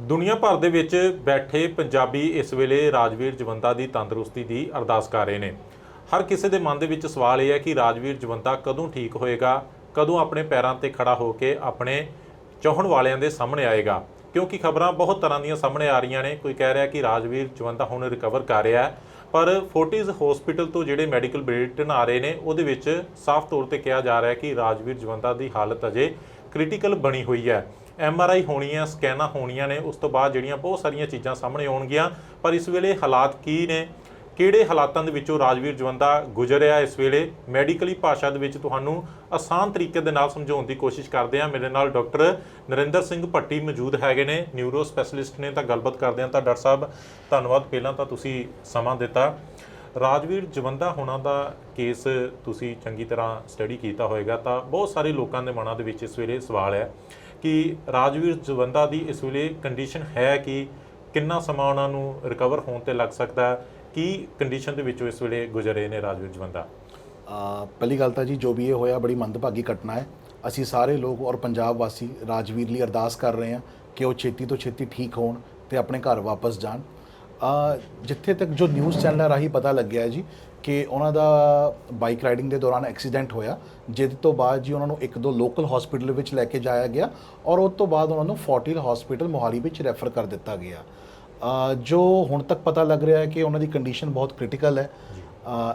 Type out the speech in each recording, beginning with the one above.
ਦੁਨੀਆ ਭਰ ਦੇ ਵਿੱਚ ਬੈਠੇ ਪੰਜਾਬੀ ਇਸ ਵੇਲੇ ਰਾਜਵੀਰ ਜਵੰਦਾ ਦੀ ਤੰਦਰੁਸਤੀ ਦੀ ਅਰਦਾਸ ਕਰ ਰਹੇ ਨੇ। ਹਰ ਕਿਸੇ ਦੇ ਮਨ ਦੇ ਵਿੱਚ ਸਵਾਲ ਇਹ ਹੈ ਕਿ ਰਾਜਵੀਰ ਜਵੰਦਾ ਕਦੋਂ ਠੀਕ ਹੋਏਗਾ, ਕਦੋਂ ਆਪਣੇ ਪੈਰਾਂ ਤੇ ਖੜਾ ਹੋ ਕੇ ਆਪਣੇ ਚਾਹਣ ਵਾਲਿਆਂ ਦੇ ਸਾਹਮਣੇ ਆਏਗਾ? ਕਿਉਂਕਿ ਖਬਰਾਂ ਬਹੁਤ ਤਰ੍ਹਾਂ ਦੀਆਂ ਸਾਹਮਣੇ ਆ ਰਹੀਆਂ ਨੇ। ਕੋਈ ਕਹਿ ਰਿਹਾ ਕਿ ਰਾਜਵੀਰ ਜਵੰਦਾ ਹੁਣ ਰਿਕਵਰ ਕਰ ਰਿਹਾ ਹੈ, ਪਰ ਫੋਰਟਿਸ ਹਸਪੀਟਲ ਤੋਂ ਜਿਹੜੇ ਮੈਡੀਕਲ ਬੁਲੇਟਿਨ ਆ ਰਹੇ ਨੇ, ਉਹਦੇ ਵਿੱਚ ਸਾਫ਼ ਤੌਰ ਤੇ ਕਿਹਾ ਜਾ ਰਿਹਾ ਹੈ ਕਿ ਰਾਜਵੀਰ ਜਵੰਦਾ ਦੀ ਹਾਲਤ ਅਜੇ ਕ੍ਰਿਟੀਕਲ ਬਣੀ ਹੋਈ ਹੈ। ਐਮ ਆਰ ਆਈ ਹੋਣੀ ਹੈ ਸਕੈਨਾਂ ਹੋਣੀਆਂ ਨੇ, ਉਸ ਤੋਂ ਬਾਅਦ ਜਿਹੜੀਆਂ ਬਹੁਤ ਸਾਰੀਆਂ ਚੀਜ਼ਾਂ ਸਾਹਮਣੇ ਆਉਣਗੀਆਂ। ਪਰ ਇਸ ਵੇਲੇ ਹਾਲਾਤ ਕੀ ਨੇ? ਕਿਹੜੇ ਹਾਲਾਤਾਂ ਦੇ ਵਿੱਚੋਂ ਰਾਜਵੀਰ ਜਵੰਦਾ ਗੁਜ਼ਰਿਆ ਇਸ ਵੇਲੇ? ਮੈਡੀਕਲੀ ਭਾਸ਼ਾ ਦੇ ਵਿੱਚ ਤੁਹਾਨੂੰ ਆਸਾਨ ਤਰੀਕੇ ਦੇ ਨਾਲ ਸਮਝਾਉਣ ਦੀ ਕੋਸ਼ਿਸ਼ ਕਰਦੇ ਹਾਂ। ਮੇਰੇ ਨਾਲ ਡਾਕਟਰ ਨਰਿੰਦਰ ਸਿੰਘ ਭੱਟੀ ਮੌਜੂਦ ਹੈਗੇ ਨੇ। ਨਿਊਰੋ ਸਪੈਸ਼ਲਿਸਟ ਨੇ ਤਾਂ ਗੱਲਬਾਤ ਕਰਦੇ ਹਾਂ ਤਾਂ ਡਾਕਟਰ ਸਾਹਿਬ, ਧੰਨਵਾਦ। ਪਹਿਲਾਂ ਤਾਂ ਤੁਸੀਂ ਸਮਾਂ ਦਿੱਤਾ। ਰਾਜਵੀਰ ਜਵੰਦਾ ਹੋਣਾ ਦਾ ਕੇਸ ਤੁਸੀਂ ਚੰਗੀ ਤਰ੍ਹਾਂ ਸਟੱਡੀ ਕੀਤਾ ਹੋਵੇਗਾ ਤਾਂ ਬਹੁਤ ਸਾਰੇ ਲੋਕਾਂ ਦੇ ਮਨਾਂ ਦੇ ਵਿੱਚ ਇਸ ਵੇਲੇ ਸਵਾਲ ਹੈ। ਕਿ ਰਾਜਵੀਰ ਜਵੰਦਾ ਦੀ ਇਸ ਵੇਲੇ ਕੰਡੀਸ਼ਨ ਹੈ ਕਿ ਕਿੰਨਾ ਸਮਾਂ ਉਹਨਾਂ ਨੂੰ ਰਿਕਵਰ ਹੋਣ ਤੇ ਲੱਗ ਸਕਦਾ ਕੀ ਕੰਡੀਸ਼ਨ ਦੇ ਵਿੱਚੋਂ ਇਸ ਵੇਲੇ ਗੁਜ਼ਰ ਰਹੇ ਨੇ ਰਾਜਵੀਰ ਜਵੰਦਾ? ਪਹਿਲੀ ਗੱਲ ਤਾਂ ਜੀ, ਜੋ ਵੀ ਇਹ ਹੋਇਆ, ਬੜੀ ਮੰਦਭਾਗੀ ਘਟਨਾ ਹੈ। ਅਸੀਂ ਸਾਰੇ ਲੋਕ ਔਰ ਪੰਜਾਬ ਵਾਸੀ ਰਾਜਵੀਰ ਲਈ ਅਰਦਾਸ ਕਰ ਰਹੇ ਹਾਂ ਕਿ ਉਹ ਛੇਤੀ ਤੋਂ ਛੇਤੀ ਠੀਕ ਹੋਣ ਤੇ ਆਪਣੇ ਘਰ ਵਾਪਸ ਜਾਣ। ਜਿੱਥੇ ਤੱਕ ਜੋ ਨਿਊਜ਼ ਚੈਨਲ ਰਾਹੀਂ ਪਤਾ ਲੱਗਿਆ ਹੈ ਜੀ ਕਿ ਉਹਨਾਂ ਦਾ ਬਾਈਕ ਰਾਈਡਿੰਗ ਦੇ ਦੌਰਾਨ ਐਕਸੀਡੈਂਟ ਹੋਇਆ ਜਿਸ ਤੋਂ ਬਾਅਦ ਜੀ ਉਹਨਾਂ ਨੂੰ ਇੱਕ ਦੋ ਲੋਕਲ ਹਸਪੀਟਲ ਵਿੱਚ ਲੈ ਕੇ ਜਾਇਆ ਗਿਆ ਔਰ ਉਸ ਤੋਂ ਬਾਅਦ ਉਹਨਾਂ ਨੂੰ ਫੋਰਟਿਲ ਹਸਪੀਟਲ ਮੋਹਾਲੀ ਵਿੱਚ ਰੈਫਰ ਕਰ ਦਿੱਤਾ ਗਿਆ। ਜੋ ਹੁਣ ਤੱਕ ਪਤਾ ਲੱਗ ਰਿਹਾ ਹੈ ਕਿ ਉਹਨਾਂ ਦੀ ਕੰਡੀਸ਼ਨ ਬਹੁਤ ਕ੍ਰਿਟੀਕਲ ਹੈ।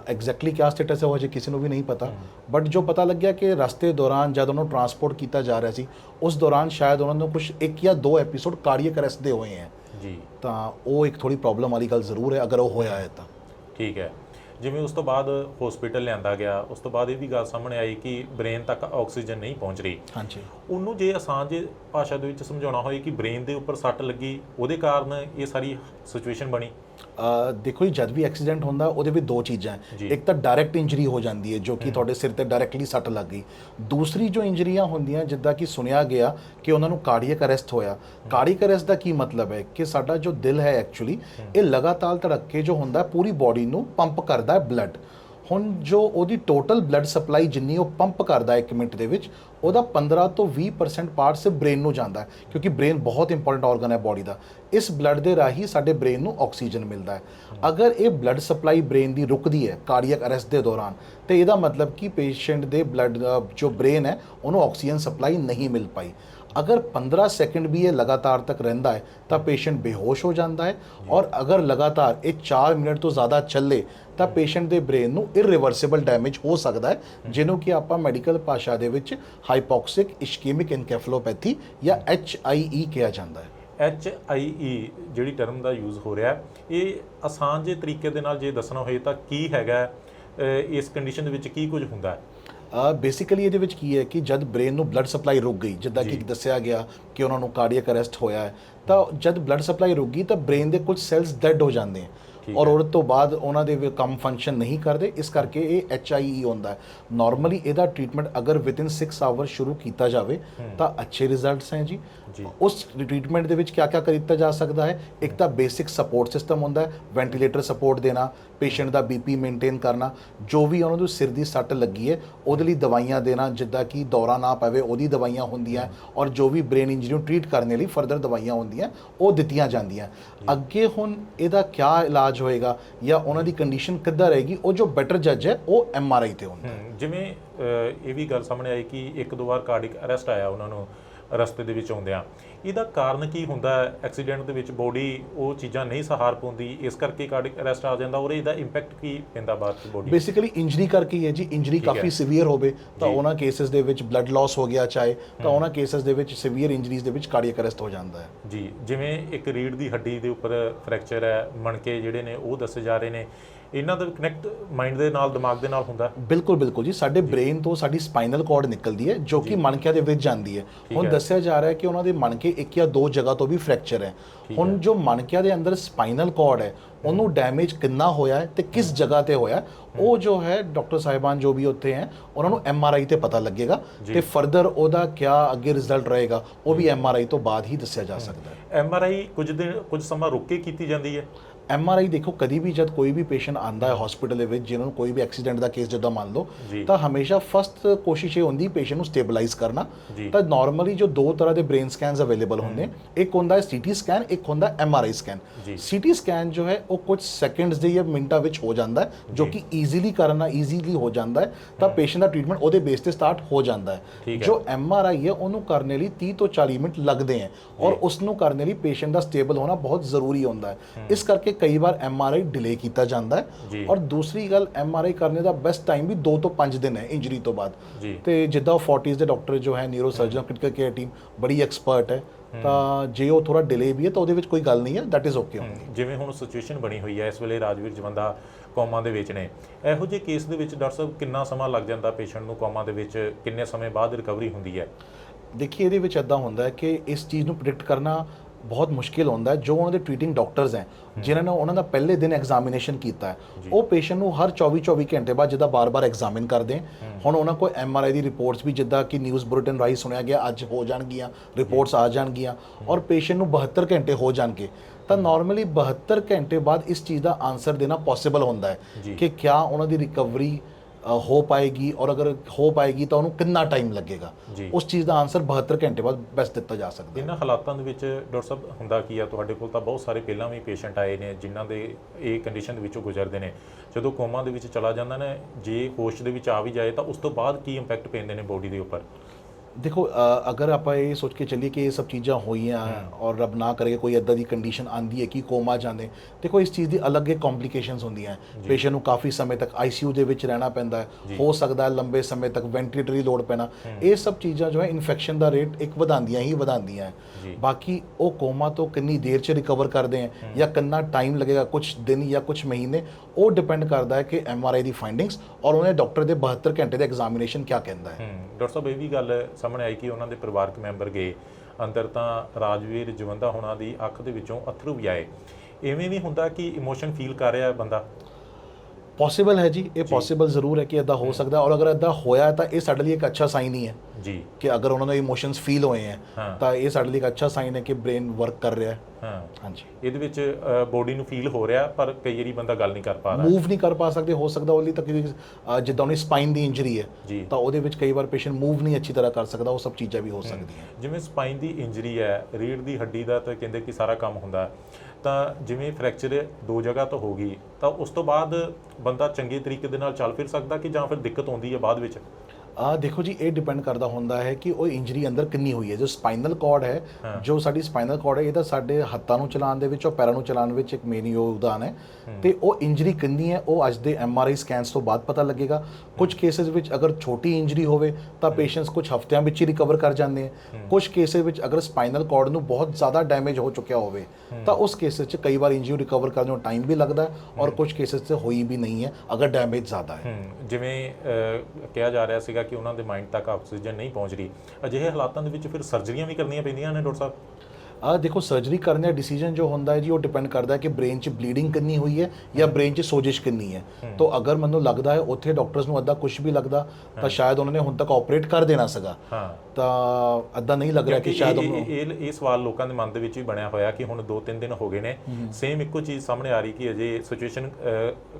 ਐਗਜ਼ੈਕਟਲੀ ਕਿਆ ਸਟੇਟਸ ਹੈ ਉਹ ਹਜੇ ਕਿਸੇ ਨੂੰ ਵੀ ਨਹੀਂ ਪਤਾ। ਬਟ ਜੋ ਪਤਾ ਲੱਗਿਆ ਕਿ ਰਸਤੇ ਦੌਰਾਨ ਜਦ ਉਹਨੂੰ ਟਰਾਂਸਪੋਰਟ ਕੀਤਾ ਜਾ ਰਿਹਾ ਸੀ ਉਸ ਦੌਰਾਨ ਸ਼ਾਇਦ ਉਹਨਾਂ ਨੂੰ ਕੁਝ ਇੱਕ ਜਾਂ ਦੋ ਐਪੀਸੋਡ ਕਾਰਡੀਅਕ ਅਰੈਸਟ ਦੇ ਹੋਏ ਹੈ। ਜੀ। ਤਾਂ ਉਹ ਇੱਕ ਥੋੜੀ ਪ੍ਰੋਬਲਮ ਵਾਲੀ ਗੱਲ ਜ਼ਰੂਰ ਹੈ ਅਗਰ ਉਹ ਹੋਇਆ ਹੈ ਤਾਂ। ਠੀਕ ਹੈ। ਜਿਵੇਂ ਉਸ ਤੋਂ ਬਾਅਦ ਹਸਪੀਟਲ ਲਿਆਂਦਾ ਗਿਆ ਉਸ ਤੋਂ ਬਾਅਦ ਇਹ ਵੀ ਗੱਲ ਸਾਹਮਣੇ ਆਈ ਕਿ ਬ੍ਰੇਨ ਤੱਕ ਆਕਸੀਜਨ ਨਹੀਂ ਪਹੁੰਚ ਰਹੀ। ਹਾਂਜੀ। ਉਹਨੂੰ ਜੇ ਆਸਾਨ ਜੇ ਭਾਸ਼ਾ ਦੇ ਵਿੱਚ ਸਮਝਾਉਣਾ ਹੋਏ ਕਿ ਬ੍ਰੇਨ ਦੇ ਉੱਪਰ ਸੱਟ ਲੱਗੀ ਉਹਦੇ ਕਾਰਨ ਇਹ ਸਾਰੀ ਸਿਚੁਏਸ਼ਨ ਬਣੀ। ਦੇਖੋ ਜੀ ਜਦ ਵੀ ਐਕਸੀਡੈਂਟ ਹੁੰਦਾ ਉਹਦੇ ਵਿੱਚ ਦੋ ਚੀਜ਼ਾਂ। ਇੱਕ ਤਾਂ ਡਾਇਰੈਕਟ ਇੰਜਰੀ ਹੋ ਜਾਂਦੀ ਹੈ ਜੋ ਕਿ ਤੁਹਾਡੇ ਸਿਰ ਤੇ ਡਾਇਰੈਕਟਲੀ ਸੱਟ ਲੱਗ ਗਈ। ਦੂਸਰੀ ਜੋ ਇੰਜਰੀਆਂ ਹੁੰਦੀਆਂ ਜਿੱਦਾਂ ਕਿ ਸੁਣਿਆ ਗਿਆ ਕਿ ਉਹਨਾਂ ਨੂੰ ਕਾਰਡੀਅਕ ਅਰੈਸਟ ਹੋਇਆ। ਕਾਰਡੀਅਕ ਅਰੈਸਟ ਦਾ ਕੀ ਮਤਲਬ ਹੈ? ਕਿ ਸਾਡਾ ਜੋ ਦਿਲ ਹੈ ਐਕਚੁਅਲੀ ਇਹ ਲਗਾਤਾਰ ਧੜਕੇ ਜੋ ਹੁੰਦਾ ਪੂਰੀ ਬਾਡੀ ਨੂੰ ਪੰਪ ਕਰਦਾ ਹੈ ਬਲੱਡ ਹੁਣ ਜੋ ਉਹਦੀ ਟੋਟਲ ਬਲੱਡ ਸਪਲਾਈ ਜਿੰਨੀ ਉਹ ਪੰਪ ਕਰਦਾ ਹੈ 1 ਮਿੰਟ ਦੇ ਵਿੱਚ, ਉਹਦਾ 15 ਤੋਂ 20% ਪਾਰਟ ਸਿਰਫ ਬ੍ਰੇਨ ਨੂੰ ਜਾਂਦਾ ਹੈ, ਕਿਉਂਕਿ ਬ੍ਰੇਨ ਬਹੁਤ ਇੰਪੋਰਟੈਂਟ ਆਰਗਨ ਹੈ ਬਾਡੀ ਦਾ। ਇਸ ਬਲੱਡ ਦੇ ਰਾਹੀਂ ਸਾਡੇ ਬ੍ਰੇਨ ਨੂੰ ਆਕਸੀਜਨ ਮਿਲਦਾ ਹੈ। ਅਗਰ ਇਹ ਬਲੱਡ ਸਪਲਾਈ ਬ੍ਰੇਨ ਦੀ ਰੁਕਦੀ ਹੈ ਕਾਰਡੀਅਕ ਅਰੈਸਟ ਦੇ ਦੌਰਾਨ, ਤੇ ਇਹਦਾ ਮਤਲਬ ਕਿ ਪੇਸ਼ੈਂਟ ਦੇ ਬਲੱਡ ਜੋ ਬ੍ਰੇਨ ਹੈ, ਉਹਨੂੰ ਆਕਸੀਜਨ ਸਪਲਾਈ ਨਹੀਂ ਮਿਲ ਪਾਈ। ਅਗਰ 15 ਸੈਕਿੰਡ ਵੀ ਇਹ ਲਗਾਤਾਰ ਤੱਕ ਰਹਿੰਦਾ ਹੈ, ਤਾਂ ਪੇਸ਼ੈਂਟ ਬੇਹੋਸ਼ ਹੋ ਜਾਂਦਾ ਹੈ। ਔਰ ਅਗਰ ਲਗਾਤਾਰ ਇਹ 4 ਮਿੰਟ ਤੋਂ ਜ਼ਿਆਦਾ ਚੱਲੇ ਤਾਂ ਪੇਸ਼ੈਂਟ ਦੇ ਬ੍ਰੇਨ ਨੂੰ ਇਰਰਿਵਰਸੀਬਲ ਡੈਮੇਜ ਹੋ ਸਕਦਾ ਹੈ ਜਿਹਨੂੰ ਕਿ ਆਪਾਂ ਮੈਡੀਕਲ ਭਾਸ਼ਾ ਦੇ ਵਿੱਚ ਹਾਈਪੋਕਸਿਕ ਇਸ਼ਕੇਮਿਕ ਐਨਕੈਫਲੋਪੈਥੀ ਜਾਂ HIE ਕਿਹਾ ਜਾਂਦਾ ਹੈ। ਐਚ ਆਈ ਈ ਜਿਹੜੀ ਟਰਮ ਦਾ ਯੂਜ਼ ਹੋ ਰਿਹਾ ਹੈ, ਇਹ ਆਸਾਨ ਜੇ ਤਰੀਕੇ ਦੇ ਨਾਲ ਜੇ ਦੱਸਣਾ ਹੋਏ ਤਾਂ ਕੀ ਹੈਗਾ ਇਸ ਕੰਡੀਸ਼ਨ ਦੇ ਵਿੱਚ ਕੀ ਕੁਝ ਹੁੰਦਾ ਹੈ? ਬੇਸਿਕਲੀ ਇਹਦੇ ਵਿੱਚ ਕੀ ਹੈ ਕਿ ਜਦ ਬ੍ਰੇਨ ਨੂੰ ਬਲੱਡ ਸਪਲਾਈ ਰੁਕ ਗਈ ਜਿੱਦਾਂ ਕਿ। ਦੱਸਿਆ ਗਿਆ ਕਿ ਉਹਨਾਂ ਨੂੰ ਕਾਰਡੀਅਕ ਅਰੈਸਟ ਹੋਇਆ ਹੈ ਤਾਂ ਜਦ ਬਲੱਡ ਸਪਲਾਈ ਰੁਕ ਗਈ ਤਾਂ ਬ੍ਰੇਨ ਦੇ ਕੁਝ ਸੈਲਸ ਡੈਡ ਹੋ ਜਾਂਦੇ ਹੈ। ਠੀਕ ਔਰ। ਉਹਦੇ ਤੋਂ ਬਾਅਦ ਉਹਨਾਂ ਦੇ ਕੰਮ ਫੰਕਸ਼ਨ ਨਹੀਂ ਕਰਦੇ ਇਸ ਕਰਕੇ ਇਹ HIE ਹੁੰਦਾ ਹੈ। ਨਾਰਮਲੀ ਇਹਦਾ ਟ੍ਰੀਟਮੈਂਟ ਅਗਰ ਵਿਦਿਨ 6 ਆਵਰ ਸ਼ੁਰੂ ਕੀਤਾ ਜਾਵੇ ਤਾਂ ਅੱਛੇ ਰਿਜ਼ਲਟਸ ਹੈ ਜੀ। ਜੀ। ਉਸ ਟ੍ਰੀਟਮੈਂਟ ਦੇ ਵਿੱਚ ਕੀ ਕੀ ਕੀਤਾ ਜਾ ਸਕਦਾ ਹੈ? ਇੱਕ ਤਾਂ ਬੇਸਿਕ ਸਪੋਰਟ ਸਿਸਟਮ ਹੁੰਦਾ ਹੈ ਵੈਂਟੀਲੇਟਰ ਸਪੋਰਟ ਦੇਣਾ ਪੇਸ਼ੈਂਟ ਦਾ ਬੀਪੀ ਮੇਨਟੇਨ ਕਰਨਾ ਜੋ ਵੀ ਉਹਨਾਂ ਨੂੰ ਸਿਰ ਦੀ ਸੱਟ ਲੱਗੀ ਹੈ ਉਹਦੇ ਲਈ ਦਵਾਈਆਂ ਦੇਣਾ ਜਿੱਦਾਂ ਕਿ ਦੌਰਾ ਨਾ ਪਵੇ ਉਹਦੀ ਦਵਾਈਆਂ ਹੁੰਦੀਆਂ ਔਰ ਜੋ ਵੀ ਬ੍ਰੇਨ ਇੰਜਰੀ ਨੂੰ ਟ੍ਰੀਟ ਕਰਨ ਲਈ ਫਰਦਰ ਦਵਾਈਆਂ ਹੁੰਦੀਆਂ ਉਹ ਦਿੱਤੀਆਂ ਜਾਂਦੀਆਂ ਅੱਗੇ ਹੁਣ ਇਹਦਾ ਕੀ ਇਲਾਜ ਹੋਏਗਾ ਜਾਂ ਉਹਨਾਂ ਦੀ ਕੰਡੀਸ਼ਨ ਕਿੱਦਾਂ ਰਹੇਗੀ ਉਹ ਜੋ ਬੈਟਰ ਜੱਜ ਹੈ ਉਹ ਐਮਆਰਆਈ ਤੇ ਹੁੰਦਾ ਹੈ। ਜਿਵੇਂ ਅਹ, ਇਹ ਵੀ ਗੱਲ ਸਾਹਮਣੇ ਆਈ ਕਿ ਇੱਕ ਦੋ ਵਾਰ ਕਾਰਡਿਕ ਅਰੈਸਟ ਆਇਆ ਉਹਨਾਂ ਨੂੰ ਰਸਤੇ ਦੇ ਵਿੱਚ ਆਉਂਦਿਆਂ ਇਹਦਾ ਕਾਰਨ ਕੀ ਹੁੰਦਾ ਹੈ? ਐਕਸੀਡੈਂਟ ਦੇ ਵਿੱਚ ਬੋਡੀ ਉਹ ਚੀਜ਼ਾਂ ਨਹੀਂ ਸਹਾਰ ਪਾਉਂਦੀ ਇਸ ਕਰਕੇ ਕਾਰਡਿਕ ਅਰੈਸਟ ਆ ਜਾਂਦਾ ਔਰ ਇਹਦਾ ਇੰਪੈਕਟ ਕੀ ਪੈਂਦਾ ਬਾਅਦ ਚ ਬੋਡੀ ਬੇਸਿਕਲੀ ਇੰਜਰੀ ਕਰਕੇ ਹੀ ਹੈ ਜੀ। ਇੰਜਰੀ। ਕਾਫੀ ਸਿਵੀਅਰ ਹੋਵੇ ਤਾਂ। ਉਹਨਾਂ ਕੇਸਸ ਦੇ ਵਿੱਚ ਬਲੱਡ ਲਾਸ ਹੋ ਗਿਆ ਚਾਹੇ ਤਾਂ ਉਹਨਾਂ ਕੇਸਸ ਦੇ ਵਿੱਚ ਸਿਵੀਅਰ ਇੰਜਰੀਜ਼ ਦੇ ਵਿੱਚ ਕਾਰਡੀਅਕ ਅਰੈਸਟ ਹੋ ਜਾਂਦਾ ਹੈ। ਜੀ ਜਿਵੇਂ ਇੱਕ ਰੀੜ ਦੀ ਹੱਡੀ ਦੇ ਉੱਪਰ ਫ੍ਰੈਕਚਰ ਹੈ ਮਣਕੇ ਜਿਹੜੇ ਨੇ ਉਹ ਦੱਸੇ ਜਾ ਰਹੇ ਨੇ। ਇਹਨਾਂ ਦਾ ਕਨੈਕਟ ਮਾਈਂਡ ਦੇ ਨਾਲ ਦਿਮਾਗ ਦੇ ਨਾਲ ਹੁੰਦਾ ਬਿਲਕੁਲ ਬਿਲਕੁਲ ਜੀ। ਸਾਡੇ ਬ੍ਰੇਨ ਤੋਂ ਸਾਡੀ ਸਪਾਈਨਲ ਕਾਰਡ ਨਿਕਲਦੀ ਹੈ ਜੋ ਕਿ ਮਣਕਿਆਂ ਦੇ ਵਿੱਚ ਜਾਂਦੀ ਹੈ। ਹੁਣ। ਦੱਸਿਆ ਜਾ ਰਿਹਾ ਹੈ ਕਿ ਉਹਨਾਂ ਦੇ ਮਣਕੇ ਇੱਕ ਜਾਂ ਦੋ ਜਗ੍ਹਾ ਤੋਂ ਵੀ ਫ੍ਰੈਕਚਰ ਹੈ। ਹੁਣ ਜੋ ਮਣਕਿਆਂ ਦੇ ਅੰਦਰ ਸਪਾਈਨਲ ਕਾਰਡ ਹੈ ਉਹਨੂੰ ਡੈਮੇਜ ਕਿੰਨਾ ਹੋਇਆ ਹੈ ਤੇ ਕਿਸ ਜਗ੍ਹਾ ਤੇ ਹੋਇਆ ਉਹ ਜੋ ਹੈ ਡਾਕਟਰ ਸਾਹਿਬਾਨ ਜੋ ਵੀ ਉੱਥੇ ਹੈ ਉਹਨਾਂ ਨੂੰ ਐਮਆਰਆਈ ਤੇ ਪਤਾ ਲੱਗੇਗਾ ਤੇ ਫਰਦਰ ਉਹਦਾ ਕਿਆ ਅੱਗੇ ਰਿਜ਼ਲਟ ਰਹੇਗਾ ਉਹ ਵੀ ਐਮਆਰਆਈ ਤੋਂ ਬਾਅਦ ਹੀ ਦੱਸਿਆ ਜਾ ਸਕਦਾ ਹੈ। ਐਮ ਆਰ ਆਈ ਕੁਝ ਦਿਨ ਕੁਝ ਸਮਾਂ ਰੁਕ ਕੇ ਕੀਤੀ ਜਾਂਦੀ ਹੈ? ਐਮ ਆਰ ਆਈ ਦੇਖੋ ਕਦੀ ਵੀ ਜਦ ਕੋਈ ਵੀ ਪੇਸ਼ੈਂਟ ਆਂਦਾ ਹੈ ਹਸਪੀਟਲ ਦੇ ਵਿੱਚ ਜਿਹਨਾਂ ਨੂੰ ਕੋਈ ਵੀ ਐਕਸੀਡੈਂਟ ਦਾ ਕੇਸ ਜਦੋਂ ਮੰਨ ਲਓ। ਤਾਂ ਹਮੇਸ਼ਾ ਫਸਟ ਕੋਸ਼ਿਸ਼ ਇਹ ਹੁੰਦੀ ਪੇਸ਼ੈਂਟ ਨੂੰ ਸਟੇਬਲਾਈਜ਼ ਕਰਨਾ। ਤਾਂ ਨਾਰਮਲੀ ਜੋ ਦੋ ਤਰ੍ਹਾਂ ਦੇ ਬ੍ਰੇਨ ਸਕੈਨਸ ਅਵੇਲੇਬਲ ਹੁੰਦੇ ਇੱਕ ਹੁੰਦਾ ਹੈ ਸੀਟੀ ਸਕੈਨ ਇੱਕ ਹੁੰਦਾ M R I scan. CT scan ਜੋ ਹੈ ਉਹ ਕੁਝ ਸੈਕਿੰਡਸ ਦੇ ਜਾਂ ਮਿੰਟਾਂ ਵਿੱਚ ਹੋ ਜਾਂਦਾ ਹੈ ਜੋ ਕਿ ਈਜ਼ੀਲੀ ਕਰਨਾ ਈਜ਼ੀਲੀ ਹੋ ਜਾਂਦਾ ਹੈ। ਤਾਂ ਪੇਸ਼ੈਂਟ ਦਾ ਟ੍ਰੀਟਮੈਂਟ ਉਹਦੇ ਬੇਸ ਤੇ ਸਟਾਰਟ ਹੋ ਜਾਂਦਾ ਹੈ। ਜੋ ਐਮ ਆਰ ਆਈ ਹੈ ਉਹਨੂੰ ਕਰਨੇ ਲਈ 30 ਤੋਂ 40 ਮਿੰਟ ਲੱਗਦੇ ਹੈ। ਔਰ ਉਸ ਨੂੰ ਕਰਨੇ ਲਈ ਪੇਸ਼ੈਂਟ ਦਾ ਸਟੇਬਲ ਹੋਣਾ ਬਹੁਤ ਜ਼ਰੂਰੀ ਹੁੰਦਾ ਹੈ। ਇਸ ਕਰਕੇ ਕਈ ਵਾਰ ਐਮ ਆਰ ਆਈ ਡਿਲੇ ਕੀਤਾ ਜਾਂਦਾ। ਹੈ। ਔਰ ਦੂਸਰੀ ਗੱਲ ਐਮ ਆਰ ਆਈ ਕਰਨੇ ਦਾ ਬੈਸਟ ਟਾਈਮ ਵੀ 2 ਤੋਂ 5 ਦਿਨ ਹੈ ਇੰਜਰੀ ਤੋਂ ਬਾਅਦ। ਤੇ ਜਿੱਦਾਂ 40s ਦੇ ਡਾਕਟਰ ਜੋ ਹੈ neuro surgeon critical care team ਬੜੀ ਐਕਸਪਰਟ ਹੈ। ਤਾਂ ਜੇ ਉਹ ਥੋੜਾ ਡਿਲੇ ਵੀ ਹੈ ਤਾਂ ਉਹਦੇ ਵਿੱਚ ਕੋਈ ਗੱਲ ਨਹੀਂ ਹੈ ਦੈਟ ਇਜ਼ ਓਕੇ ਜਿਵੇਂ ਹੁਣ ਸਿਚੁਏਸ਼ਨ ਬਣੀ ਹੋਈ ਹੈ ਇਸ ਵੇਲੇ ਰਾਜਵੀਰ ਜਵੰਦਾ ਕੋਮਾ ਦੇ ਵਿੱਚ ਨੇ। ਇਹੋ ਜਿਹੇ ਕੇਸ ਦੇ ਵਿੱਚ ਡਾਕਟਰ ਸਾਹਿਬ ਕਿੰਨਾ ਸਮਾਂ ਲੱਗ ਜਾਂਦਾ ਪੇਸ਼ੈਂਟ ਨੂੰ ਕੋਮਾ ਦੇ ਵਿੱਚ? ਕਿੰਨੇ ਸਮੇਂ ਬਾਅਦ ਰਿਕਵਰੀ ਹੁੰਦੀ ਹੈ? ਦੇਖਿਏ ਇਹਦੇ ਵਿੱਚ ਇਦਾਂ ਹੁੰਦਾ ਹੈ ਕਿ ਇਸ ਚੀਜ਼ ਨੂੰ ਪ੍ਰੈਡਿਕਟ ਕਰਨਾ ਬਹੁਤ ਮੁਸ਼ਕਿਲ ਹੁੰਦਾ ਹੈ ਜੋ ਉਹਨਾਂ ਦੇ ਟ੍ਰੀਟਿੰਗ ਡਾਕਟਰਸ ਹੈ ਜਿਨ੍ਹਾਂ ਨੇ ਉਹਨਾਂ ਦਾ ਪਹਿਲੇ ਦਿਨ ਐਗਜ਼ਾਮੀਨੇਸ਼ਨ ਕੀਤਾ ਹੈ। ਉਹ ਪੇਸ਼ੈਂਟ ਨੂੰ ਹਰ 24 24 ਘੰਟੇ ਬਾਅਦ ਜਿੱਦਾਂ ਬਾਰ-ਬਾਰ ਐਗਜ਼ਾਮਿਨ ਕਰਦੇ। ਹੁਣ ਉਹਨਾਂ ਕੋਲ ਐਮਆਰਆਈ ਦੀ ਰਿਪੋਰਟਸ ਵੀ ਜਿੱਦਾਂ ਕਿ ਨਿਊਜ਼ ਬੁਲੇਟਿਨ ਰਾਈ ਸੁਣਿਆ ਗਿਆ ਅੱਜ ਹੋ ਜਾਣਗੀਆਂ ਰਿਪੋਰਟਸ ਆ ਜਾਣਗੀਆਂ ਔਰ ਪੇਸ਼ੈਂਟ ਨੂੰ 72 ਘੰਟੇ ਹੋ ਜਾਣਗੇ। ਤਾਂ ਨਾਰਮਲੀ 72 ਘੰਟੇ ਬਾਅਦ ਇਸ ਚੀਜ਼ ਦਾ ਆਨਸਰ ਦੇਣਾ ਪੋਸੀਬਲ ਹੁੰਦਾ। ਹੈ ਕਿ ਕਿਆ ਉਹਨਾਂ ਦੀ ਰਿਕਵਰੀ ਹੋ ਪਾਏਗੀ ਔਰ ਅਗਰ ਹੋ ਪਾਏਗੀ ਤਾਂ ਉਹਨੂੰ ਕਿੰਨਾ ਟਾਈਮ ਲੱਗੇਗਾ। ਉਸ ਚੀਜ਼ ਦਾ ਆਨਸਰ 72 ਘੰਟੇ ਬਾਅਦ ਬੈਸਟ ਦਿੱਤਾ ਜਾ ਸਕਦਾ ਹੈ। ਇਹਨਾਂ ਹਾਲਾਤਾਂ ਦੇ ਵਿੱਚ ਡਾਕਟਰ ਸਾਹਿਬ ਹੁੰਦਾ ਕੀ ਆ? ਤੁਹਾਡੇ ਕੋਲ ਤਾਂ ਬਹੁਤ ਸਾਰੇ ਪਹਿਲਾਂ ਵੀ ਪੇਸ਼ੈਂਟ ਆਏ ਨੇ ਜਿਨ੍ਹਾਂ ਦੇ ਇਹ ਕੰਡੀਸ਼ਨ ਦੇ ਵਿੱਚੋਂ ਗੁਜ਼ਰਦੇ ਨੇ। ਜਦੋਂ ਕੋਮਾ ਦੇ ਵਿੱਚ ਚਲਾ ਜਾਂਦਾ ਨੇ ਜੇ ਹੋਸ਼ ਦੇ ਵਿੱਚ ਆ ਵੀ ਜਾਏ ਤਾਂ ਉਸ ਤੋਂ ਬਾਅਦ ਕੀ ਇੰਪੈਕਟ ਪੈਂਦੇ ਨੇ ਬੋਡੀ ਦੇ ਉੱਪਰ? ਦੇਖੋ ਅਗਰ ਆਪਾਂ ਇਹ ਸੋਚ ਕੇ ਚੱਲੀਏ ਕਿ ਇਹ ਸਭ ਚੀਜ਼ਾਂ ਹੋਈਆਂ ਔਰ ਰੱਬ ਨਾ ਕਰੇ ਕੋਈ ਇਦਾਂ ਦੀ ਕੰਡੀਸ਼ਨ ਆਂਦੀ ਹੈ ਕਿ ਕੋਮਾ ਜਾਂਦੇ ਦੇਖੋ ਇਸ ਚੀਜ਼ ਦੀ ਅਲੱਗ ਹੀ ਕੰਪਲਿਕੇਸ਼ਨਸ ਹੁੰਦੀਆਂ ਪੇਸ਼ੈਂਟ ਨੂੰ ਕਾਫੀ ਸਮੇਂ ਤੱਕ ਆਈਸੀਯੂ ਦੇ ਵਿੱਚ ਰਹਿਣਾ ਪੈਂਦਾ ਹੈ। ਹੋ ਸਕਦਾ ਹੈ ਲੰਬੇ ਸਮੇਂ ਤੱਕ ਵੈਂਟੀਲੇਟਰ ਲੋੜ ਪੈਣਾ। ਇਹ ਸਭ ਚੀਜ਼ਾਂ ਜੋ ਹੈ ਇਨਫੈਕਸ਼ਨ ਦਾ ਰੇਟ ਇੱਕ ਵਧਾਉਂਦੀਆਂ ਹੀ ਵਧਾਉਂਦੀਆਂ ਬਾਕੀ ਉਹ ਕੋਮਾ ਤੋਂ ਕਿੰਨੀ ਦੇਰ ਚ ਰਿਕਵਰ ਕਰਦੇ ਹੈ ਜਾਂ ਕਿੰਨਾ ਟਾਈਮ ਲੱਗੇਗਾ ਕੁਝ ਦਿਨ ਜਾਂ ਕੁਝ ਮਹੀਨੇ ਉਹ ਡਿਪੈਂਡ ਕਰਦਾ ਹੈ ਕਿ ਐਮਆਰਆਈ ਦੀ ਫਾਈਂਡਿੰਗਸ ਔਰ ਉਹਨੇ ਡਾਕਟਰ ਦੇ 72 ਘੰਟੇ ਦੇ ਐਗਜ਼ਾਮੀਨੇਸ਼ਨ ਕੀ ਕਹਿੰਦਾ ਹੈ। ਹੂੰ। ਡਾਕਟਰ ਸਾਹਿਬ ਇਹ ਵੀ ਗੱਲ ਸਾਹਮਣੇ ਆਈ ਕਿ ਉਹਨਾਂ ਦੇ ਪਰਿਵਾਰਕ ਮੈਂਬਰ ਗਏ। ਅੰਦਰ ਤਾਂ ਰਾਜਵੀਰ ਜਵੰਦਾ ਹੋਣਾ ਦੀ ਅੱਖ ਦੇ ਵਿੱਚੋਂ ਅਥਰੂ ਵੀ ਆਏ। ਐਵੇਂ ਵੀ ਹੁੰਦਾ ਕਿ ਇਮੋਸ਼ਨ ਫੀਲ ਕਰ ਰਿਹਾ ਬੰਦਾ? ਪੋਸੀਬਲ ਹੈ ਜੀ ਇਹ ਪੋਸੀਬਲ ਜ਼ਰੂਰ ਹੈ ਕਿ ਇਦਾਂ ਹੋ ਸਕਦਾ ਔਰ ਅਗਰ ਇਦਾਂ ਹੋਇਆ ਤਾਂ ਇਹ ਸਾਡੇ ਲਈ ਇੱਕ ਅੱਛਾ ਸਾਈਨ ਹੀ ਹੈ ਜੀ ਕਿ ਅਗਰ ਉਹਨਾਂ ਨੂੰ ਇਮੋਸ਼ਨਸ ਫੀਲ ਹੋਏ ਹੈ। ਤਾਂ ਇਹ ਸਾਡੇ ਲਈ ਇੱਕ ਅੱਛਾ ਸਾਈਨ ਹੈ ਕਿ ਬ੍ਰੇਨ ਵਰਕ ਕਰ ਰਿਹਾ ਹੈ ਹਾਂ ਹਾਂਜੀ ਇਹਦੇ ਵਿੱਚ ਬੋਡੀ ਨੂੰ ਫੀਲ ਹੋ ਰਿਹਾ ਪਰ ਕਈ ਵਾਰੀ ਬੰਦਾ ਗੱਲ ਨਹੀਂ ਕਰ ਪਾ ਰਿਹਾ ਮੂਵ ਨਹੀਂ ਕਰ ਪਾ ਸਕਦੇ ਹੋ ਸਕਦਾ ਉਹਲੀ ਤੱਕ ਜਿੱਦਾਂ ਉਹਨੀ ਸਪਾਈਨ ਦੀ ਇੰਜਰੀ ਹੈ ਤਾਂ ਉਹਦੇ ਵਿੱਚ ਕਈ ਵਾਰ ਪੇਸ਼ੈਂਟ ਮੂਵ ਨਹੀਂ ਅੱਛੀ ਤਰ੍ਹਾਂ ਕਰ ਸਕਦਾ ਉਹ ਸਭ ਚੀਜ਼ਾਂ ਵੀ ਹੋ ਸਕਦੀਆਂ ਜਿਵੇਂ ਸਪਾਈਨ ਦੀ ਇੰਜਰੀ ਹੈ ਰੀੜ ਦੀ ਹੱਡੀ ਦਾ ਤਾਂ ਕਹਿੰਦੇ ਕਿ ਸਾਰਾ ਕੰਮ ਹੁੰਦਾ। ਤਾਂ ਜਿਵੇਂ ਫ੍ਰੈਕਚਰ ਦੋ ਜਗ੍ਹਾ ਤੋਂ ਹੋ ਗਈ, ਤਾਂ ਉਸ ਤੋਂ ਬਾਅਦ ਬੰਦਾ ਚੰਗੇ ਤਰੀਕੇ ਦੇ ਨਾਲ ਚੱਲ ਫਿਰ ਸਕਦਾ ਕਿ ਜਾਂ ਫਿਰ ਦਿੱਕਤ ਆਉਂਦੀ ਹੈ ਬਾਅਦ ਵਿੱਚ? ਆ ਦੇਖੋ ਜੀ ਇਹ ਡਿਪੈਂਡ ਕਰਦਾ ਹੁੰਦਾ ਹੈ ਕਿ ਉਹ ਇੰਜਰੀ ਅੰਦਰ ਕਿੰਨੀ ਹੋਈ ਹੈ। ਜੋ ਸਪਾਈਨਲ ਕਾਰਡ ਹੈ ਜੋ ਸਾਡੀ ਸਪਾਈਨਲ ਕਾਰਡ ਹੈ ਇਹ ਤਾਂ ਸਾਡੇ ਹੱਥਾਂ ਨੂੰ ਚਲਾਉਣ ਦੇ ਵਿੱਚ ਔਰ ਪੈਰਾਂ ਨੂੰ ਚਲਾਉਣ ਵਿੱਚ ਇੱਕ ਮੇਨ ਯੋਗਦਾਨ ਹੈ। ਤੇ ਉਹ ਇੰਜਰੀ ਕਿੰਨੀ ਹੈ ਉਹ ਅੱਜ ਦੇ ਐਮਆਰਆਈ ਸਕੈਨਸ ਤੋਂ ਬਾਅਦ ਪਤਾ ਲੱਗੇਗਾ। ਕੁਝ ਕੇਸਸ ਵਿੱਚ ਅਗਰ ਛੋਟੀ ਇੰਜਰੀ ਹੋਵੇ ਤਾਂ ਪੇਸ਼ੈਂਟਸ ਕੁਝ ਹਫ਼ਤਿਆਂ ਵਿੱਚ ਹੀ ਰਿਕਵਰ ਕਰ ਜਾਂਦੇ ਆ ਕੁਝ ਕੇਸਸ ਵਿੱਚ ਅਗਰ ਸਪਾਈਨਲ ਕਾਰਡ ਨੂੰ ਬਹੁਤ ਜ਼ਿਆਦਾ ਡੈਮੇਜ ਹੋ ਚੁੱਕਿਆ ਹੋਵੇ ਤਾਂ ਉਸ ਕੇਸਸ 'ਚ ਕਈ ਵਾਰ ਇੰਜਰੀ ਰਿਕਵਰ ਕਰਨ ਨੂੰ ਟਾਈਮ ਵੀ ਲੱਗਦਾ ਔਰ ਕੁਝ ਕੇਸਸ 'ਚ ਹੋਈ ਵੀ ਨਹੀਂ ਹੈ ਅਗਰ ਡੈਮੇਜ ਜ਼ਿਆਦਾ ਹੈ। ਜਿਵੇਂ ਕਿਹਾ ਜਾ ਰਿਹਾ ਸੀਗਾ ਕਿ ਉਹਨਾਂ ਦੇ ਮਾਈਂਡ ਤੱਕ ਆਕਸੀਜਨ ਨਹੀਂ ਪਹੁੰਚ ਰਹੀ। ਅਜਿਹੇ ਹਾਲਾਤਾਂ ਦੇ ਵਿੱਚ ਫਿਰ ਸਰਜਰੀਆਂ ਵੀ ਕਰਨੀਆਂ ਪੈਂਦੀਆਂ ਨੇ ਡਾਕਟਰ ਸਾਹਿਬ? ਆ ਦੇਖੋ ਸਰਜਰੀ ਕਰਨ ਦਾ ਡਿਸੀਜਨ ਜੋ ਹੁੰਦਾ ਹੈ ਜੀ ਉਹ ਡਿਪੈਂਡ ਕਰਦਾ ਹੈ ਕਿ ਬ੍ਰੇਨ 'ਚ ਬਲੀਡਿੰਗ ਕਿੰਨੀ ਹੋਈ ਹੈ ਜਾਂ ਬ੍ਰੇਨ 'ਚ ਸੋਜਿਸ਼ ਕਿੰਨੀ ਹੈ। ਤਾਂ ਅਗਰ ਮੈਨੂੰ ਲੱਗਦਾ ਹੈ ਉੱਥੇ ਡਾਕਟਰਸ ਨੂੰ ਅੱਧਾ ਕੁਝ ਵੀ ਲੱਗਦਾ ਤਾਂ ਸ਼ਾਇਦ ਉਹਨਾਂ ਨੇ ਹੁਣ ਤੱਕ ਆਪਰੇਟ ਕਰ ਦੇਣਾ ਸੀਗਾ। ਤਾਂ ਅੱਧਾ ਨਹੀਂ ਲੱਗ ਰਿਹਾ ਕਿ ਸ਼ਾਇਦ ਉਹਨੂੰ ਇਹ ਇਹ ਸਵਾਲ ਲੋਕਾਂ ਦੇ ਮਨ ਦੇ ਵਿੱਚ ਵੀ ਬਣਿਆ ਹੋਇਆ ਕਿ ਹੁਣ 2-3 ਦਿਨ ਹੋ ਗਏ ਨੇ। ਸੇਮ ਇੱਕੋ ਚੀਜ਼ ਸਾਹਮਣੇ ਆ ਰਹੀ ਕਿ ਅਜੇ ਸਿਚੁਏਸ਼ਨ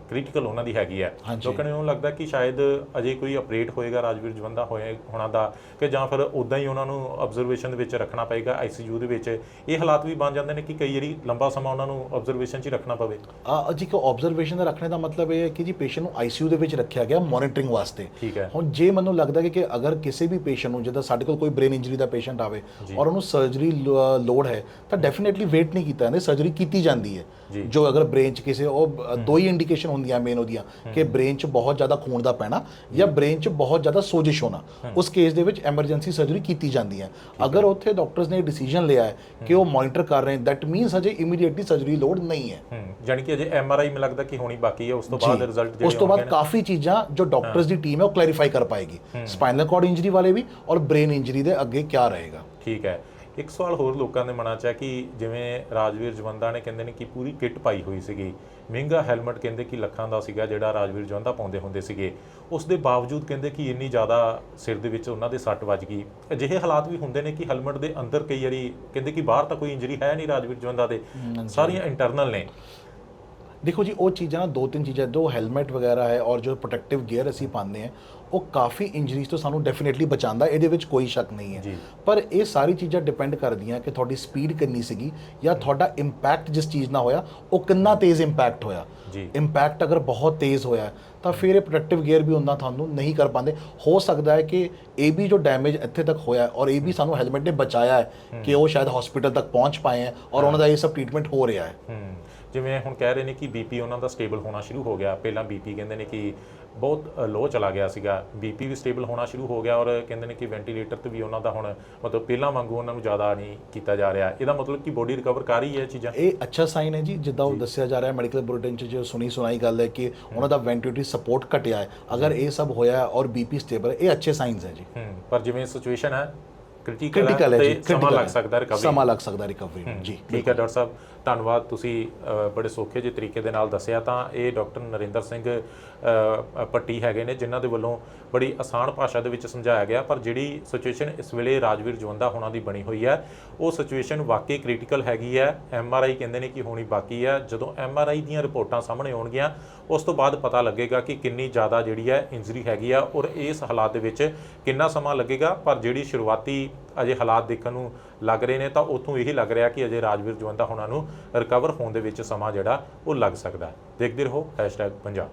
ਕ੍ਰਿਟੀਕਲ ਉਹਨਾਂ ਦੀ ਹੈਗੀ ਹੈ। ਲੋਕਾਂ ਨੂੰ ਲੱਗਦਾ ਕਿ ਸ਼ਾਇਦ ਅਜੇ ਕੋਈ ਅਪਡੇਟ ਹੋਏਗਾ ਰਾਜਵੀਰ ਜਵੰਦਾ ਹੋਏ ਹੋਣਾ ਦਾ ਕਿ ਜਾਂ ਫਿਰ ਉਦਾਂ ਹੀ ਉਹਨਾਂ ਨੂੰ ਆਬਜ਼ਰਵੇਸ਼ਨ ਦੇ ਵਿੱਚ ਰੱਖਣਾ ਪਏਗਾ ਆਈਸੀਯੂ ਦੇ ਵਿੱਚ। ਇਹ ਹਾਲਾਤ ਵੀ ਬਣ ਜਾਂਦੇ ਨੇ ਕਿ ਕਈ ਵਾਰੀ ਲੰਬਾ ਸਮਾਂ ਉਹਨਾਂ ਨੂੰ ਆਬਜ਼ਰਵੇਸ਼ਨ 'ਚ ਹੀ ਰੱਖਣਾ ਪਵੇ। ਆ ਜੀ ਕੋ ਆਬਜ਼ਰਵੇਸ਼ਨ ਦਾ ਰੱਖਣੇ ਦਾ ਮਤਲਬ ਇਹ ਹੈ ਕਿ ਜੀ ਪੇਸ਼ੈਂਟ ਨੂੰ ਆਈਸੀਯੂ ਦੇ ਵਿੱਚ ਰੱਖਿਆ ਗਿਆ ਮੋਨੀਟਰਿੰਗ ਵਾਸਤੇ। ਠੀਕ ਹੈ। ਹੁਣ ਜੇ ਮੈਨੂੰ ਲੱਗਦਾ ਕਿ ਕਿ ਅਗਰ ਕਿਸੇ ਵੀ ਪੇਸ਼ੈਂਟ ਨੂੰ ਜਿੱਦਾਂ ਸਾਡੇ ਕੋਲ ਕੋਈ ਬ੍ਰੇਨ ਇੰਜਰੀ ਦਾ ਪੇਸ਼ੈਂਟ ਆਵੇ ਔਰ ਉਹਨੂੰ ਸਰਜਰੀ ਲੋਡ ਹੈ ਤਾਂ ਡੈਫੀਨਿਟਲੀ ਵੇਟ ਨਹੀਂ ਕੀਤਾ ਜਾਂਦੇ ਸਰਜਰੀ ਕੀਤੀ ਜਾਂਦੀ ਹੈ। ਜੀ। ਅਗਰ ਬ੍ਰੇਨ 'ਚ ਕਿਸੇ ਉਹ ਦੋ ਹੀ ਇੰਡੀਕੇਸ਼ਨ ਹੁੰਦੀਆਂ ਮੇਨ ਉਹਦੀਆਂ ਕਿ ਬ੍ਰੇਨ 'ਚ ਬਹੁਤ ਜ਼ਿਆਦਾ ਖੂਨ ਦਾ ਪੈਣਾ ਜਾਂ ਬ੍ਰੇਨ 'ਚ ਬਹੁਤ ਜ਼ਿਆਦਾ ਸੋਜਿਸ਼ ਹੋਣਾ। ਉਸ ਕੇਸ ਦੇ ਵਿੱਚ ਐਮਰਜੈਂਸੀ ਸਰਜਰੀ ਕੀਤੀ ਜਾਂਦੀ ਹੈ। ਅਗਰ ਉੱਥੇ ਡਾਕਟਰਸ ਨੇ ਡਿਸੀਜਨ ਲਿਆ ਹੈ ਕਿ ਉਹ ਮੋਨੀਟਰ ਕਰ ਰਹੇ ਹਨ ਦੈਟ ਮੀਨਸ ਅਜੇ ਇਮੀਡੀਏਟਲੀ ਸਰਜਰੀ ਲੋਡ ਨਹੀਂ ਹੈ। ਹੂੰ ਜਾਣੀ ਕਿ ਅਜੇ ਐਮਆਰਆਈ ਮੈਨੂੰ ਲੱਗਦਾ ਕਿ ਹੋਣੀ ਬਾਕੀ ਹੈ ਉਸ ਤੋਂ ਬਾਅਦ। ਰਿਜ਼ਲਟ ਜਿਹੜੇ ਉਸ ਤੋਂ ਬਾਅਦ ਕਾਫੀ ਚੀਜ਼ਾਂ ਜੋ ਡਾਕਟਰਸ ਦੀ ਟੀਮ ਹੈ ਉਹ ਕਲੈਰੀਫਾਈ ਕਰ ਪਾਏਗੀ। ਸਪਾਈਨਲ ਕਾਰਡ ਇੰਜਰੀ ਵਾਲੇ ਵੀ ਔਰ ਬ੍ਰੇਨ ਇੰਜਰੀ ਦੇ ਅੱਗੇ ਕੀ ਰਹੇਗਾ। ਠੀਕ ਹੈ। ਇੱਕ ਸਵਾਲ ਹੋਰ ਲੋਕਾਂ ਦੇ ਮਨਾਂ 'ਚ ਹੈ ਕਿ ਜਿਵੇਂ ਰਾਜਵੀਰ ਜਵੰਦਾ ਨੇ ਕਹਿੰਦੇ ਨੇ ਕਿ ਪੂਰੀ ਕਿੱਟ ਪਾਈ ਹੋਈ ਸੀਗੀ। ਮਹਿੰਗਾ ਹੈਲਮਟ ਕਹਿੰਦੇ ਕਿ ਲੱਖਾਂ ਦਾ ਸੀਗਾ ਜਿਹੜਾ ਰਾਜਵੀਰ ਜਵੰਦਾ ਪਾਉਂਦੇ ਹੁੰਦੇ ਸੀਗੇ। ਉਸ ਦੇ ਬਾਵਜੂਦ ਕਹਿੰਦੇ ਕਿ ਇੰਨੀ ਜ਼ਿਆਦਾ ਸਿਰ ਦੇ ਵਿੱਚ ਉਹਨਾਂ ਦੇ ਸੱਟ ਵੱਜ ਗਈ। ਅਜਿਹੇ ਹਾਲਾਤ ਵੀ ਹੁੰਦੇ ਨੇ ਕਿ ਹੈਲਮਟ ਦੇ ਅੰਦਰ ਕਈ ਵਾਰੀ ਕਹਿੰਦੇ ਕਿ ਬਾਹਰ ਤਾਂ ਕੋਈ ਇੰਜਰੀ ਹੈ ਨਹੀਂ ਰਾਜਵੀਰ ਜਵੰਦਾ ਦੇ। ਸਾਰੀਆਂ ਇੰਟਰਨਲ ਨੇ। ਦੇਖੋ ਜੀ ਉਹ ਚੀਜ਼ਾਂ ਨਾ ਦੋ ਤਿੰਨ ਚੀਜ਼ਾਂ ਜੋ ਹੈਲਮਟ ਵਗੈਰਾ ਹੈ ਔਰ ਜੋ ਪ੍ਰੋਟੈਕਟਿਵ ਗੇਅਰ ਅਸੀਂ ਪਾਉਂਦੇ ਹਾਂ ਉਹ ਕਾਫੀ ਇੰਜਰੀਜ਼ ਤੋਂ ਸਾਨੂੰ ਡੈਫੀਨਿਟਲੀ ਬਚਾਉਂਦਾ ਇਹਦੇ ਵਿੱਚ ਕੋਈ ਸ਼ੱਕ ਨਹੀਂ। ਹੈ ਪਰ ਇਹ ਸਾਰੀ ਚੀਜ਼ਾਂ ਡਿਪੈਂਡ ਕਰਦੀਆਂ ਕਿ ਤੁਹਾਡੀ ਸਪੀਡ ਕਿੰਨੀ ਸੀਗੀ ਜਾਂ ਤੁਹਾਡਾ ਇੰਪੈਕਟ ਜਿਸ ਚੀਜ਼ ਨਾਲ ਹੋਇਆ ਉਹ ਕਿੰਨਾ ਤੇਜ਼ ਇੰਪੈਕਟ ਹੋਇਆ। ਇੰਪੈਕਟ ਅਗਰ ਬਹੁਤ ਤੇਜ਼ ਹੋਇਆ ਤਾਂ ਫਿਰ ਇਹ ਪ੍ਰੋਟੈਕਟਿਵ ਗੇਅਰ ਵੀ ਉਹਨਾਂ ਤੁਹਾਨੂੰ ਨਹੀਂ ਕਰ ਪਾਉਂਦੇ। ਹੋ ਸਕਦਾ ਹੈ ਕਿ ਇਹ ਵੀ ਜੋ ਡੈਮੇਜ ਇੱਥੇ ਤੱਕ ਹੋਇਆ ਔਰ ਇਹ ਵੀ ਸਾਨੂੰ ਹੈਲਮਟ ਨੇ ਬਚਾਇਆ ਹੈ ਕਿ ਉਹ ਸ਼ਾਇਦ ਹਸਪੀਟਲ ਤੱਕ ਪਹੁੰਚ ਪਾਏ ਹੈ ਔਰ ਉਹਨਾਂ ਦਾ ਇਹ ਸਭ ਟ੍ਰੀਟਮੈਂਟ ਹੋ ਰਿਹਾ ਹੈ। ਜਿਵੇਂ ਹੁਣ ਕਹਿ ਰਹੇ ਨੇ ਕਿ ਬੀਪੀ ਉਹਨਾਂ ਦਾ ਸਟੇਬਲ ਹੋਣਾ ਸ਼ੁਰੂ ਹੋ ਗਿਆ। ਪਹਿਲਾਂ ਬੀਪੀ ਕਹਿੰਦੇ ਨੇ ਕਿ ਬਹੁਤ ਲੋ ਚਲਾ ਗਿਆ ਸੀਗਾ। ਬੀਪੀ ਵੀ ਸਟੇਬਲ ਹੋਣਾ ਸ਼ੁਰੂ ਹੋ ਗਿਆ ਔਰ ਕਹਿੰਦੇ ਨੇ ਕਿ ਵੈਂਟੀਲੇਟਰ ਤੇ ਵੀ ਉਹਨਾਂ ਦਾ ਹੁਣ ਮਤਲਬ ਪਹਿਲਾਂ ਵਾਂਗੂ ਉਹਨਾਂ ਨੂੰ ਜ਼ਿਆਦਾ ਨਹੀਂ ਕੀਤਾ ਜਾ ਰਿਹਾ। ਇਹਦਾ ਮਤਲਬ ਕਿ ਬੋਡੀ ਰਿਕਵਰ ਕਰ ਰਹੀ ਹੈ ਚੀਜ਼ਾਂ? ਇਹ ਅੱਛਾ ਸਾਈਨ ਹੈ ਜੀ ਜਿੱਦਾਂ ਉਹ ਦੱਸਿਆ ਜਾ ਰਿਹਾ ਮੈਡੀਕਲ ਬੁਲੇਟਿਨ 'ਚ ਜੋ ਸੁਣੀ ਸੁਣਾਈ ਗੱਲ ਹੈ ਕਿ ਉਹਨਾਂ ਦਾ ਵੈਂਟੀਲੇਟਰੀ ਸਪੋਰਟ ਘਟਿਆ ਹੈ ਅਗਰ ਇਹ ਸਭ ਹੋਇਆ ਹੈ ਔਰ ਬੀਪੀ ਸਟੇਬਲ ਹੈ ਇਹ ਅੱਛੇ ਸਾਈਨਸ ਹੈ ਜੀ ਹੂੰ ਪਰ ਜਿਵੇਂ ਸਿਚੁਏਸ਼ਨ ਹੈ ਕ੍ਰਿਟੀਕਲ ਕ੍ਰਿਟੀਕਲ ਹੈ ਜੀ ਤੇ ਸਮਾਂ critical ਲੱਗ ਹੈ। ਸਕਦਾ ਰਿਕਵਰੀ ਸਮਾਂ ਲੱਗ ਸਕਦਾ ਰਿਕਵਰੀ ਨੂੰ ਜੀ ਠੀਕ ਹੈ ਡਾਕਟਰ ਸਾਹਿਬ ਧੰਨਵਾਦ ਤੁਸੀਂ ਬੜੇ ਸੌਖੇ ਜਿਹੇ ਤਰੀਕੇ ਦੇ ਨਾਲ ਦੱਸਿਆ ਤਾਂ ਇਹ ਡਾਕਟਰ ਨਰਿੰਦਰ ਸਿੰਘ ਅ, ਪੱਟੀ ਹੈਗੇ ਨੇ ਜਿਨ੍ਹਾਂ ਦੇ ਵੱਲੋਂ ਬੜੀ ਆਸਾਨ ਭਾਸ਼ਾ ਦੇ ਵਿੱਚ ਸਮਝਾਇਆ ਗਿਆ ਪਰ ਜਿਹੜੀ ਸਿਚੁਏਸ਼ਨ ਇਸ ਵੇਲੇ ਰਾਜਵੀਰ ਜਵੰਦਾ ਹੋਣਾ ਦੀ ਬਣੀ ਹੋਈ ਹੈ ਉਹ ਸਿਚੁਏਸ਼ਨ ਵਾਕਈ ਕ੍ਰਿਟੀਕਲ ਹੈਗੀ ਹੈ। ਐਮ ਆਰ ਆਈ ਕਹਿੰਦੇ ਨੇ ਕਿ ਹੋਣੀ ਬਾਕੀ ਹੈ। ਜਦੋਂ ਐਮ ਆਰ ਆਈ ਦੀਆਂ ਰਿਪੋਰਟਾਂ ਸਾਹਮਣੇ ਆਉਣਗੀਆਂ ਉਸ ਤੋਂ ਬਾਅਦ ਪਤਾ ਲੱਗੇਗਾ ਕਿ ਕਿੰਨੀ ਜ਼ਿਆਦਾ ਜਿਹੜੀ ਹੈ ਇੰਜਰੀ ਹੈਗੀ ਆ ਔਰ ਇਸ ਹਾਲਾਤ ਦੇ ਵਿੱਚ ਕਿੰਨਾ ਸਮਾਂ ਲੱਗੇਗਾ। ਪਰ ਜਿਹੜੀ ਸ਼ੁਰੂਆਤੀ ਅਜੇ ਹਾਲਾਤ ਦੇਖਣ ਨੂੰ ਲੱਗ ਰਹੇ ਨੇ ਤਾਂ ਉੱਥੋਂ ਇਹੀ ਲੱਗ ਰਿਹਾ ਕਿ ਅਜੇ ਰਾਜਵੀਰ ਜਵੰਦਾ ਉਹਨਾਂ ਨੂੰ ਰਿਕਵਰ ਹੋਣ ਦੇ ਵਿੱਚ ਸਮਾਂ ਜਿਹੜਾ ਉਹ ਲੱਗ ਸਕਦਾ ਦੇਖਦੇ ਰਹੋ #ਪੰਜਾਬ।